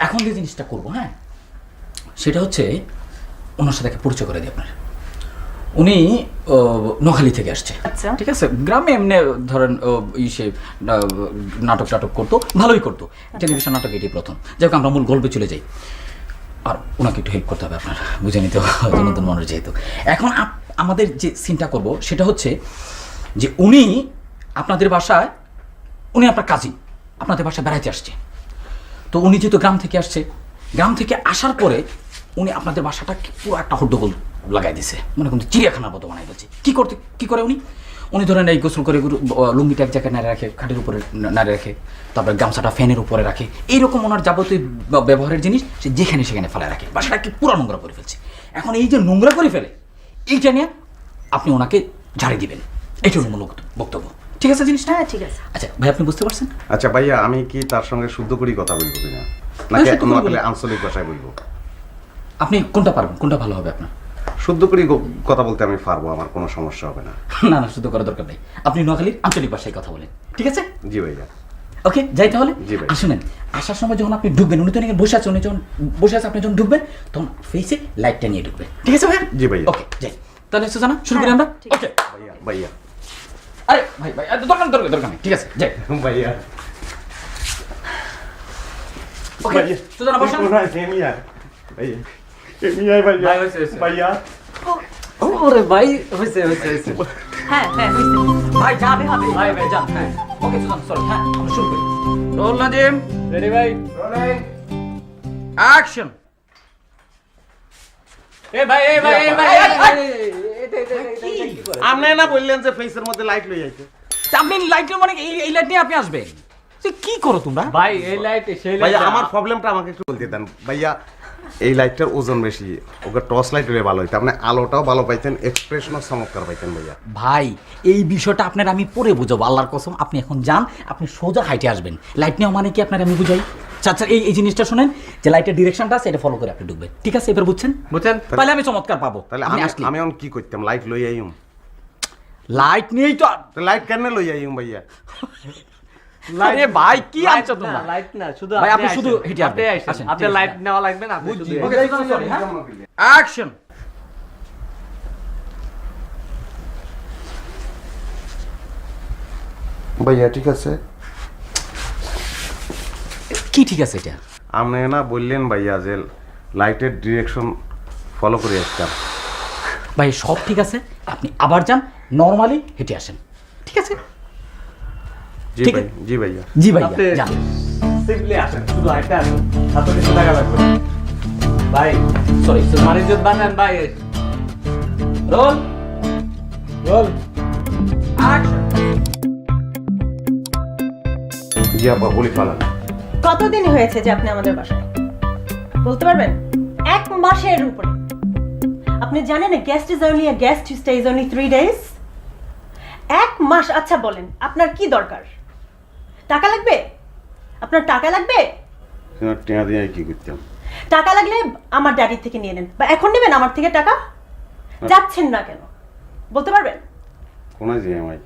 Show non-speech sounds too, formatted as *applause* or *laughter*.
এখন যে জিনিসটা করব হ্যাঁ? সেটা হচ্ছে ওনার সাথে পরিচয় করে দিই আপনার। উনি ও, নোয়াখালী থেকে আসছে। আচ্ছা। ঠিক আছে? গ্রামে এমনি ধরেন ইসে নাটক টাটক করতো ভালোই করতো। টেলিভিশন নাটক এটি প্রথম। যাই হোক আমরা মূল গল্পে চলে যাই। আর ওনাকে একটু হেল্প করতে হবে আপনার বুঝে নিতে হবে নতুন মানুষ যেহেতু। এখন আমাদের যে সিনটা করব সেটা হচ্ছে যে উনি আপনাদের বাসায় উনি আপনার কাজী আপনাদের বাসায় বেড়াইতে আসছে। তো উনি যেহেতু গ্রাম থেকে আসছে, গ্রাম থেকে আসার পরে উনি আপনাদের বাসাটা পুরো একটা হড্ডগোল লাগাই দিছে। মনে করুন চিড়িয়াখানার মতো বানাই দিচ্ছে। কী করতে, কী করে উনি? উনি ধরেন এই গোসল করে লুঙ্গিটা এক জায়গায় নাড়ে রাখে, খাটের উপরে নাড়ে রাখে, তারপরে গামছাটা ফ্যানের উপরে রাখে। এইরকম ওনার যাবতীয় ব্যবহারের জিনিস সে যেখানে সেখানে ফেলায় রাখে। বাসাটাকে পুরো নোংরা করে ফেলছে। এখন এই যে নোংরা করে ফেলে, এইটা নিয়ে আপনি ওনাকে ঝাড়ি দিবেন। হলো মূল বক্তব্য। ঠিক আছে জিনিসটা? হ্যাঁ ঠিক আছে। আচ্ছা ভাই আপনি বুঝতে পারছেন? আচ্ছা ভাইয়া আমি কি তার সঙ্গে শুদ্ধ করি কথা বলব কিনা? হ্যাঁ, নাকি শুদ্ধ করে আঞ্চলিক ভাষায় বলব? আপনি কোনটা পারবেন? কোনটা ভালো হবে আপনার? শুদ্ধ করেই গো- কথা বলতে আমি পারব আমার কোনো সমস্যা হবে না। না না শুধু করার দরকার নেই। আপনি নোয়াখালীর আঞ্চলিক ভাষায় কথা বলেন ঠিক আছে? জি ভাইয়া। ওকে যাই তাহলে। জি ভাই। আসুনেন আসার সময় যখন আপনি ঢুকবেন উনি তো এখানে বসে আছেন উনি যখন বসে আছে আপনি যখন ঢুকবেন তখন ফেসে লাইটটা নিয়ে ঢুকবেন ঠিক আছে ভাই জি ভাইয়া। ওকে যাই। তাহলে সুজানা শুরু করি হ্যাঁ, আমরা? ঠিক ওকে। ভাইয়া ভাইয়া। আরে ভাই ভাই দরকার দরকার দরকার ঠিক আছে যাই। ভাইয়া। ওকে সুজানা বসেন ভাইয়া ভাইয়া ভাই, হয়েছে, হয়েছে। ভাইয়া। ওরে ভাই হয়েছে হয়েছে হয়েছে। হ্যাঁ হ্যাঁ হয়েছে। ভাই যাবে হবে। ভাই ভাই যান হ্যাঁ। ওকে সুজানা সরি হ্যাঁ আমরা শুরু করি। রোল নাজিম রেডি ভাই? অ্যাকশন এ ভাই এ ভাই এ ভাই আপনি না বললেন যে ফেসের মধ্যে লাইট লই আপনি লাইটের মানে এই এই লাইট নিয়ে আপনি আসবেন? কি করো তোমরা? ভাই এই লাইট সেই ভাইয়া লাইট আমার প্রবলেমটা আমাকে একটু বলতে দেন। ভাইয়া এই লাইটটার ওজন বেশি। ওকে টর্চ লাইট হলে ভালো হইতো। আপনি আলোটাও ভালো পাইতেন এক্সপ্রেশনও চমৎকার পাইতেন ভাইয়া। ভাই এই বিষয়টা আপনার আমি পরে বুঝাবো। আল্লাহর কসম আপনি এখন যান আপনি সোজা হাইটে আসবেন। লাইট নেওয়া মানে কি আপনার আমি বুঝাই? আচ্ছা আচ্ছা এই এই জিনিসটা শুনেন যে লাইটের ডিরেকশনটা আছে এটা ফলো করে আপনি ঢুকবেন। ঠিক আছে এবার বুঝছেন? বুঝছেন? তাহলে আমি চমৎকার পাবো। তাহলে আমি আসলে আমি এখন কি করতাম? লাইট লই আইম। লাইট নিয়েই তো লাইট কেন লই আইম ভাইয়া? *laughs* আরে ভাই কি আনছো তোমরা? লাইট না শুধু ভাই, আপনি শুধু হেঁটে আপনি আসেন। আসেন, আপনার ঠিক আছে, লাইট। নেওয়া লাগবে না আপনি শুধু ওকে সরি অ্যাকশন ভাইয়া ঠিক আছে? কি ঠিক আছে এটা? আপনি না বললেন ভাইয়া যে লাইটের ডিরেকশন ফলো করে আসতাম। ভাই সব ঠিক আছে? আপনি আবার যান নর্মালি হেঁটে আসেন। ঠিক আছে? জি ঠিক ভাই আছে। জি ভাইয়া। জি ভাই আপনি যান। সিম্পলি আসেন শুধু হাইটে আসেন এত কিছু টাকা লাগবে না। ভাই সরি মারিজত বানান ভাই। Roll roll. জি আপা বলি ফালান কতদিন হয়েছে যে আপনি আমাদের বাসায়? বলতে পারবেন? এক মাসের উপরে। আপনি জানেন guest is only a guest stay is only three days এক মাস আচ্ছা বলেন আপনার কি দরকার? টাকা লাগবে? আপনার টাকা লাগবে? টেয়া দিয়ে কি করতাম? টাকা লাগলে আমার ড্যাডির থেকে নিয়ে নেন। বা এখন নেবেন আমার থেকে টাকা? যাচ্ছেন না কেন? বলতে পারবেন? কোনায় যে আমায়?